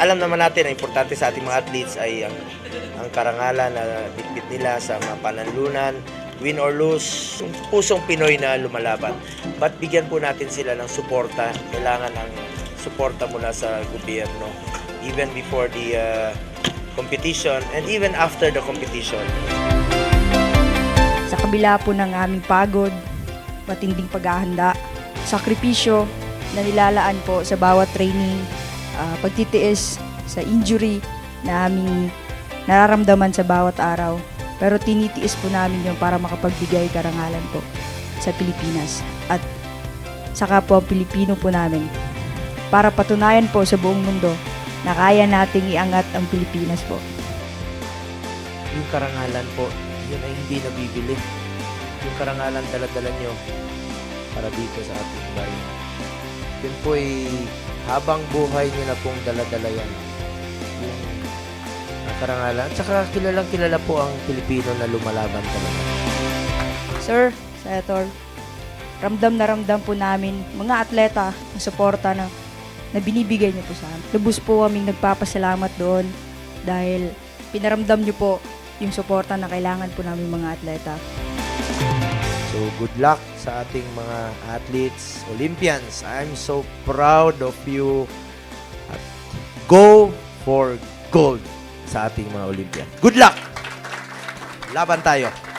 alam naman natin ang importante sa ating mga athletes ay ang, ang karangalan na bitbit nila sa mga pananlunan, win or lose, yung pusong Pinoy na lumalaban. But bigyan po natin sila ng suporta. Kailangan ng suporta mula sa gobyerno even before the uh, competition and even after the competition. Sa kabila po ng aming pagod, matinding paghahanda, sakripisyo na nilalaan po sa bawat training, ah, pagtitiis sa injury na aming nararamdaman sa bawat araw. Pero tinitiis po namin yun para makapagbigay karangalan po sa Pilipinas. At saka po ang Pilipino po namin. Para patunayan po sa buong mundo na kaya nating iangat ang Pilipinas po. Yung karangalan po, yun ay hindi nabibili. Yung karangalan daladala nyo para dito sa ating bayan. Yun po ay habang buhay nyo na pong daladala yan. Yung karangalan. At saka kilalang kilala po ang Pilipino na lumalaban talaga. Sir, Senator, ramdam na ramdam po namin mga atleta ang suporta na, na binibigay niyo po sa amin. Lubos po kaming nagpapasalamat doon dahil pinaramdam niyo po yung suporta na kailangan po namin mga atleta. Good luck sa ating mga athletes, Olympians. I'm so proud of you. At go for gold sa ating mga Olympians. Good luck! Laban tayo!